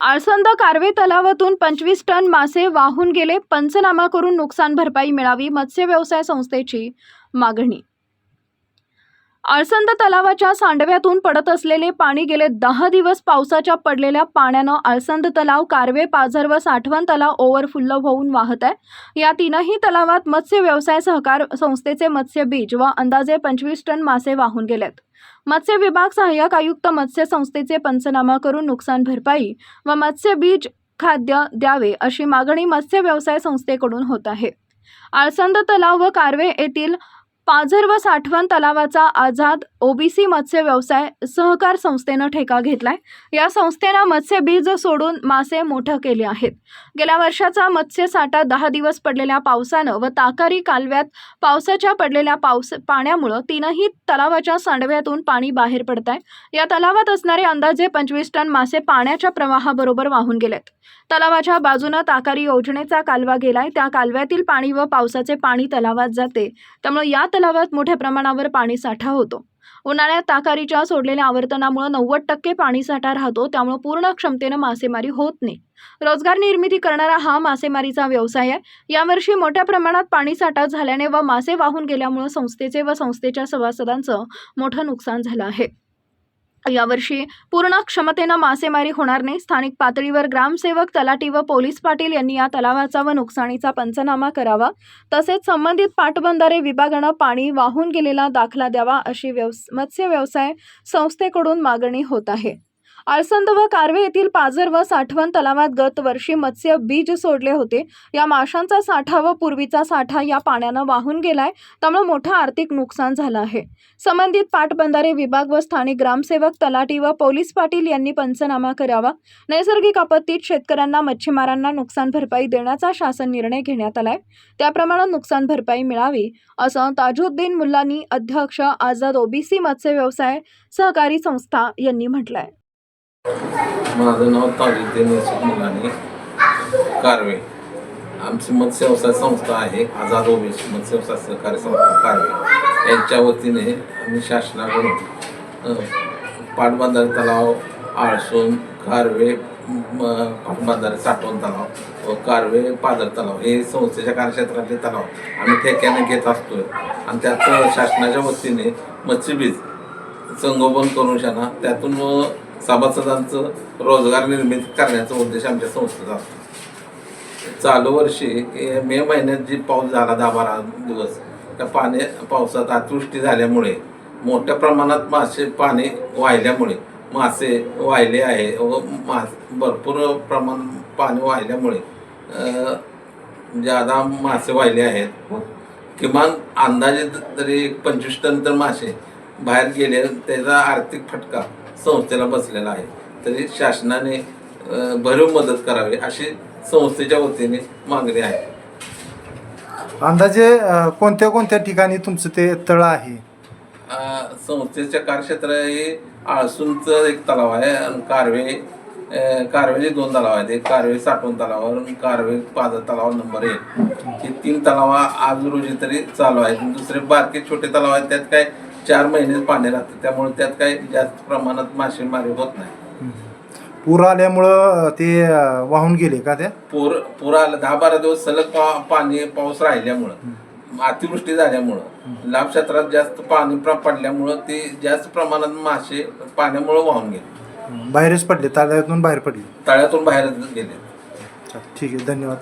आळसंद कारवे तलावातून पंचवीस टन मासे वाहून गेले. पंचनामा करून नुकसान भरपाई मिळावी मत्स्य व्यवसाय संस्थेची मागणी आळसंद तलावाच्या सांडव्यातून पडत असलेले पाणी गेले दहा दिवस पावसाच्या पडलेल्या पाण्यानं आळसंद तलाव कारवे पाझर व साठवण तलाव ओव्हरफुल्ल होऊन वाहत आहे. या तीनही तलावात मत्स्य व्यवसाय सहकार संस्थेचे मत्स्य बीज व अंदाजे पंचवीस टन मासे वाहून गेलेत. मत्स्य विभाग सहाय्यक आयुक्त मत्स्य संस्थेचे पंचनामा करून नुकसान भरपाई व मत्स्य बीज खाद्य द्यावे अशी मागणी मत्स्य व्यवसाय संस्थेकडून होत आहे. आळसंद तलाव व कारवे येथील पाझर व साठवण तलावाचा आझाद ओबीसी मत्स्य व्यवसाय सहकार संस्थेनं ठेका घेतलाय. या संस्थेनं मत्स्य बीज सोडून मासे मोठं केले आहेत. गेल्या वर्षाचा मत्स्य साठा दहा दिवस पडलेल्या पावसानं व ताकारी कालव्यात पावसाच्या पडलेल्या पावस पाण्यामुळं तीनही तलावाच्या सांडव्यातून पाणी बाहेर पडत आहे या तलावात असणारे अंदाजे पंचवीस टन मासे पाण्याच्या प्रवाहाबरोबर वाहून गेलेत. तलावाच्या बाजूनं ताकारी योजनेचा कालवा गेलाय. त्या कालव्यातील पाणी व पावसाचे पाणी तलावात जाते. त्यामुळे या तलावात मोठ्या प्रमाणावर पाणी साठा होतो. उन्हाळ्यात ताकारीच्या सोडलेल्या आवर्तनामुळे नव्वद टक्के पाणीसाठा राहतो त्यामुळे पूर्ण क्षमतेनं मासेमारी होत नाही. रोजगार निर्मिती करणारा हा मासेमारीचा व्यवसाय आहे. यावर्षी मोठ्या प्रमाणात पाणीसाठा झाल्याने व मासे वाहून गेल्यामुळे संस्थेचे व संस्थेच्या सभासदांचं मोठं नुकसान झालं आहे. यावर्षी पूर्ण क्षमतेनं मासेमारी होणार नाही. स्थानिक पातळीवर ग्रामसेवक तलाठी व पोलीस पाटील यांनी या तलावाचा व नुकसानीचा पंचनामा करावा. तसेच संबंधित पाटबंधारे विभागानं पाणी वाहून गेलेला दाखला द्यावा अशी व्यवस मत्स्य व्यवसाय संस्थेकडून मागणी होत आहे. आळसंद व कारवे येथील पाजर व साठवण तलावात गत वर्षी मत्स्य बीज सोडले होते. या माशांचा साठा व पूर्वीचा साठा या पाण्यानं वाहून गेलाय. त्यामुळे मोठं आर्थिक नुकसान झालं आहे. संबंधित पाटबंधारे विभाग व स्थानिक ग्रामसेवक तलाठी व पोलीस पाटील यांनी पंचनामा करावा. नैसर्गिक आपत्तीत शेतकऱ्यांना मच्छीमारांना नुकसान भरपाई देण्याचा शासन निर्णय घेण्यात आलाय. त्याप्रमाणे नुकसान भरपाई मिळावी असं ताजुद्दीन मुल्लानी अध्यक्ष आझाद ओबीसी मत्स्य व्यवसाय सहकारी संस्था यांनी म्हटलंय. माझं नाव ताजुद्दीन यसूफ मुलानी. कारवे. आमची मत्स्यव्यवसाय संस्था आहे आझाद ओबीसी मत्स्यव्यवसाय सहकारी संस्था कारवे. यांच्या वतीने आम्ही शासनाकडून पाटबंधारे तलाव आळसून कारवे पाटबंधारे साठवण तलाव व कारवे पादर तलाव हे संस्थेच्या कार्यक्षेत्रातले तलाव आम्ही ठेक्याने घेत असतोय. आणि त्यात शासनाच्या वतीने मत्स्यबीज संगोपन करून शाना त्यातून सभासदांचं रोजगार निर्मिती करण्याचा उद्देश आमच्या संस्थेचा असतो. चालू वर्षी मे महिन्यात जी पाऊस झाला दहा बारा दिवस त्या पाण्या पावसात अतिवृष्टी झाल्यामुळे मोठ्या प्रमाणात मासे पाणी वाहिल्यामुळे मासे वाहिले आहे व मास भरपूर प्रमाण पाणी वाहिल्यामुळे ज्यादा मासे वाहिले आहेत किमान अंदाजे तरी एक पंचवीस टन तर मासे बाहेर गेले त्याचा आर्थिक फटका संस्थेला बसलेला आहे. तरी शासनाने भरीव मदत करावी अशी संस्थेच्या वतीने मागणी आहे. अंदाजे कोणत्या कोणत्या ठिकाणी तुमचं ते तळ आहे? संस्थेच्या कार्यक्षेत्र हे आळसूंचं एक तलाव आहे आणि कारवे कारवेचे दोन तलाव आहेत. एक कारवे साठवण तलावावर कारवे पाझर तलाव नंबर एक. हे तीन तलाव आज रोजी तरी चालू आहेत. दुसरे बारके छोटे तलाव आहेत. त्यात काय चार महिने पाणी राहतं त्यामुळे त्यात काय जास्त प्रमाणात मासेमारी होत नाही. पूर आल्यामुळं ते वाहून गेले का त्या पूर पूर आला. दहा बारा दिवस सलग पा पाणी पाऊस राहिल्यामुळं अतिवृष्टी झाल्यामुळं लाभ क्षेत्रात जास्त पाणी प्र- पडल्यामुळं ते जास्त प्रमाणात मासे पाण्यामुळं वाहून गेले. बाहेरच पडले तळ्यातून बाहेर पडले. तळ्यातून बाहेर गेले. अच्छा, ठीक आहे. धन्यवाद.